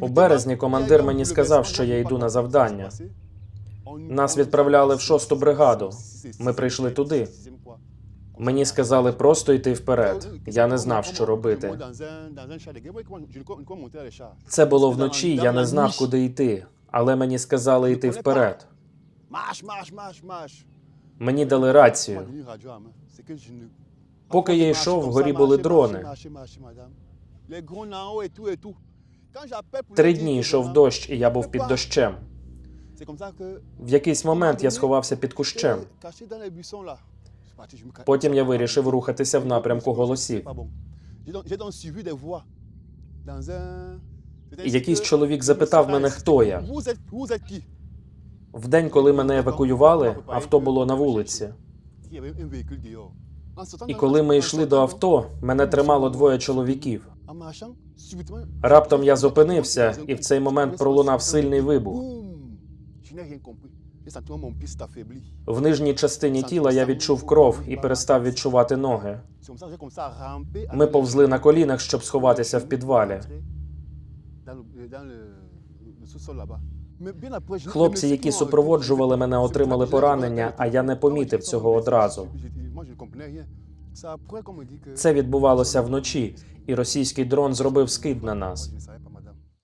У березні командир мені сказав, що я йду на завдання. Нас відправляли в шосту бригаду. Ми прийшли туди. Мені сказали просто йти вперед. Я не знав, що робити. Це було вночі, я не знав, куди йти, але мені сказали йти вперед. Мені дали рацію. Поки я йшов, вгорі були дрони. Три дні йшов дощ, і я був під дощем. В якийсь момент я сховався під кущем. Потім я вирішив рухатися в напрямку голосів. І якийсь чоловік запитав мене, хто я. В день, коли мене евакуювали, авто було на вулиці. І коли ми йшли до авто, мене тримало двоє чоловіків. Раптом я зупинився, і в цей момент пролунав сильний вибух. В нижній частині тіла я відчув кров і перестав відчувати ноги. Ми повзли на колінах, щоб сховатися в підвалі. Хлопці, які супроводжували мене, отримали поранення, а я не помітив цього одразу. Це відбувалося вночі, і російський дрон зробив скид на нас.